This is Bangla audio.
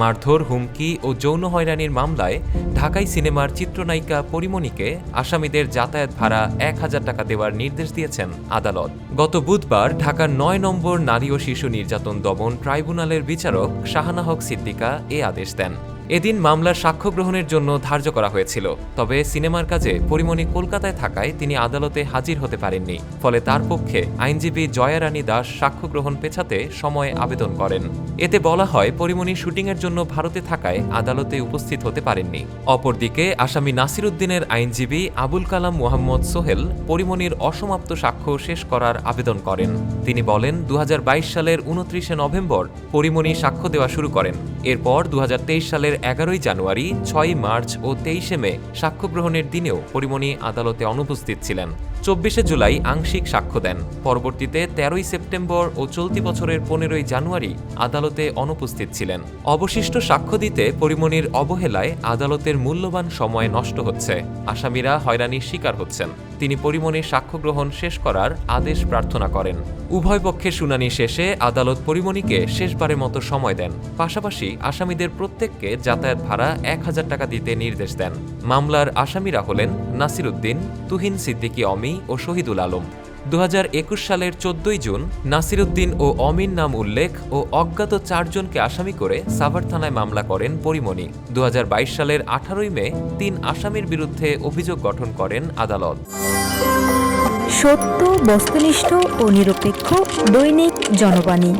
মারধর, হুমকি ও যৌন হয়রানির মামলায় ঢাকাই সিনেমার চিত্রনায়িকা পরিমণিকে আসামিদের যাতায়াত ভাড়া এক হাজার টাকা দেওয়ার নির্দেশ দিয়েছেন আদালত। গত বুধবার ঢাকার নয় নম্বর নারী ও শিশু নির্যাতন দমন ট্রাইব্যুনালের বিচারক শাহানা হক সিদ্দিকা এ আদেশ দেন। এদিন মামলার সাক্ষ্য গ্রহণের জন্য ধার্য করা হয়েছিল, তবে সিনেমার কাজে পরিমণি কলকাতায় থাকায় তিনি আদালতে হাজির হতে পারেননি। ফলে তার পক্ষে আইনজীবী জয়ারানী দাস সাক্ষ্য গ্রহণ পেছাতে সময় আবেদন করেন। এতে বলা হয়, পরিমণি শুটিংয়ের জন্য ভারতে থাকায় আদালতে উপস্থিত হতে পারেননি। অপরদিকে আসামি নাসির উদ্দিনের আইনজীবী আবুল কালাম মোহাম্মদ সোহেল পরিমণির অসমাপ্ত সাক্ষ্য শেষ করার আবেদন করেন। তিনি বলেন দু হাজার বাইশ সালের উনত্রিশে নভেম্বর পরিমণি সাক্ষ্য দেওয়া শুরু করেন। এরপর দু সালের এগারোই জানুয়ারি, ছয়ই মার্চ ও তেইশে মে সাক্ষ্য গ্রহণের দিনেও পরিমণি আদালতে অনুপস্থিত ছিলেন। চব্বিশে জুলাই আংশিক সাক্ষ্য দেন। পরবর্তীতে তেরোই সেপ্টেম্বর ও চলতি বছরের পনেরোই জানুয়ারি আদালতে অনুপস্থিত ছিলেন। অবশিষ্ট সাক্ষ্য দিতে পরিমণির অবহেলায় আদালতের মূল্যবান সময় নষ্ট হচ্ছে। আসামিরা হয়রানির শিকার হচ্ছেন। তিনি পরিমণির সাক্ষ্য গ্রহণ শেষ করার আদেশ প্রার্থনা করেন। উভয় পক্ষের শুনানি শেষে আদালত পরিমণিকে শেষবারের মতো সময় দেন। পাশাপাশি আসামিদের প্রত্যেককে যাতায়াত ভাড়া এক হাজার টাকা দিতে নির্দেশ দেন। মামলার আসামিরা হলেন নাসিরুদ্দিন, তুহিন সিদ্দিকী অমি ও শহীদুল আলম। দু হাজার একুশ সালের চোদ্দই জুন নাসিরুদ্দিন ও অমিন নাম উল্লেখ ও অজ্ঞাত চারজনকে আসামি করে সাভার থানায় মামলা করেন পরিমণি। দু হাজার বাইশ সালের আঠারোই মে তিন আসামির বিরুদ্ধে অভিযোগ গঠন করেন আদালত। সত্য, বস্তুনিষ্ঠ ও নিরপেক্ষ দৈনিক জনবাণী।